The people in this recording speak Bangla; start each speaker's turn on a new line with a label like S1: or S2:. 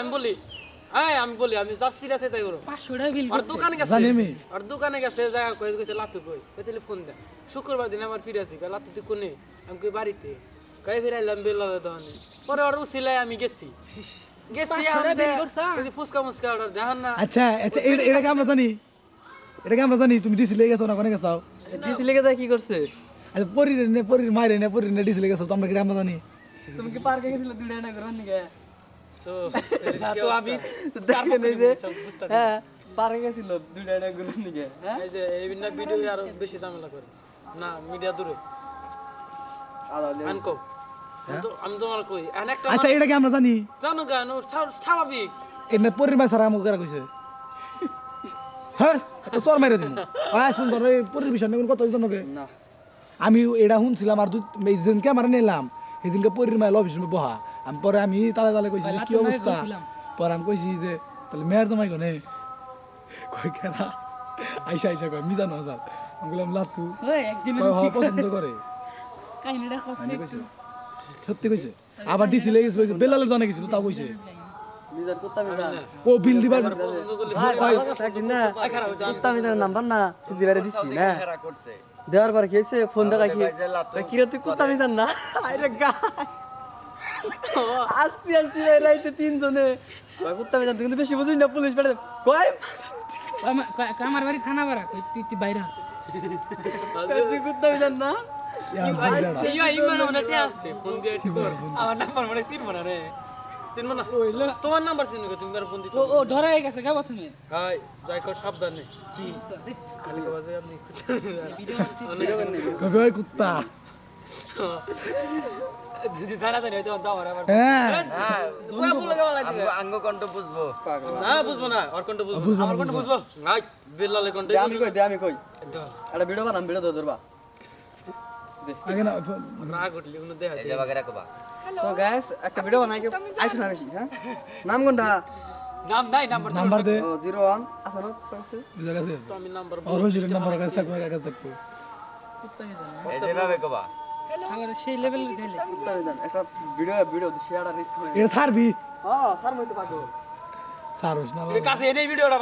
S1: আমি বলি হ্যাঁ আমি বলি আমি যা সিরিয়াস তাই
S2: বিল।
S1: আর দোকানে গেছে আর দোকানে গেছে জায়গা কই কইছে লাতু কই? কই তাহলে ফোন দে। শুক্রবার দিন আমার ফিরে আসি লাতু তুই কোনে? আমি কই বাড়িতে। কই ফিরাইলাম বেলালে দহনে পরে আর উসিলাই আমি গেছি। গেছি
S2: বিল?
S1: আমি ফুসকা মুসকা অর্ডার দেখান না।
S3: আচ্ছা আচ্ছা এটা এটাকে আমরা জানি? এটাকে আমরা জানি? তুমি ডিসি লেগে গেছো না কোনে গেছো?
S4: ডিসি লেগে যায় কি করছে?
S3: আচ্ছা পরির নে পরির মাইরে নে পরির নে ডিসি লেগে গেছো তো আমরা কি আমরা জানি?
S4: তুমি কি পার্কে গেছিলে দুই টাকা করে নিকে
S1: তো আমি
S4: দেখেন এই যে হ্যাঁ পার্কে গেছিল দুই টাকা করে নিকে হ্যাঁ?
S1: এই যে এই বিনা ভিডিও আরও বেশি ঝামেলা করে। না মিডিয়া দূরে। আনকো। আমি তোমার কই একটা
S3: আচ্ছা এটাকে আমরা জানি?
S1: জানো কেন স্বাভাবিক।
S3: এনে পরির মাই আমাকে কারা কইছে? হ্যাঁ? তোর মাইরে দিন আয় শুন তোর এই পরির নিয়ে কত জনকে
S4: না।
S3: আমি এটা শুনছিলাম আর দু- এই যেদিনকে আমার নিলাম সেদিনকে পরির মাইল অফিস বহা। আমি পরে আমি তালে তালে কইছি কি অবস্থা? পরে আমি কইছি যে তাহলে মেয়ের তোমায় কোনে কই কেনা আইসা আইসা কয় মিজানো হাজার আমি বললাম লাতু।
S2: ওই একদিন
S3: কয় হ পছন্দ করে। সত্যি কইছে? আবার ডিসি লেগে গেছিল বেলালের দনে গেছিল তাও কইছে। ও বিল দিবার
S1: পছন্দ করলে
S4: একদিন না কুত্তা মিজার নাম্বার না সিদ্ধি বাইরে দিচ্ছি না। দেওয়ার পর কি হয়েছে? ফোন দেখা কি কি রে তুই কুত্তা মিজার না? আরে গা আসতে আসতে বাইরে আইতে তিনজনে। কয় কুত্তা মিজার তুই কিন্তু বেশি বুঝিস না পুলিশ পাঠাতে কয়
S2: আমার- বাড়ি থানা বাড়া? কই তুই তুই বাইরে।
S4: তুই কুত্তা মিজার না?
S1: তোমার নাম্বার চিনব তুমি
S2: ও ধরা হয়ে গেছে গাবা তুমি।
S1: যাই কর সাবধানে কি? খালি বাজে আপনি
S3: কুত্তা
S1: যদি জানা জানি হয়তো তো আমার আবার।
S3: হ্যাঁ।
S1: কয় বলে কেমন লাগবে?
S5: আঙ্গ কণ্ঠ বুঝব।
S1: না বুঝব না আর কোনটা বুঝব আমার কোনটা বুঝব। নাই বিল্লালে কোনটা
S4: দে আমি কই দে আমি কই। একটা ভিডিও বানাম ভিডিও দে ধরবা।
S3: আগে না
S1: না ঘটলি কোনো দেখা
S5: এই যে বাগেরা কবা
S4: সো গাইস একটা ভিডিও বানাই কে আইছো না বেশি হ্যাঁ? নাম কোনটা?
S1: নাম নাই নাম্বার
S3: নাম্বার দে।
S4: ও 01 আপনার কাছে
S1: তো আমি নাম্বার
S3: আর হইছিল নাম্বার কাছে থাকবে কাছে। থাকবে
S2: কুত্তা গেছে না
S5: এই যে ভাবে কবা।
S2: আমার সেই লেভেলের
S4: মিজান একটা ভিডিও ভিডিও শেয়ার আর রিস্ক করে।
S3: এটা ছাড়বি?
S4: হ্যাঁ স্যার মই তো পাগো
S3: না
S1: কাছে এনেই ভিডিওটা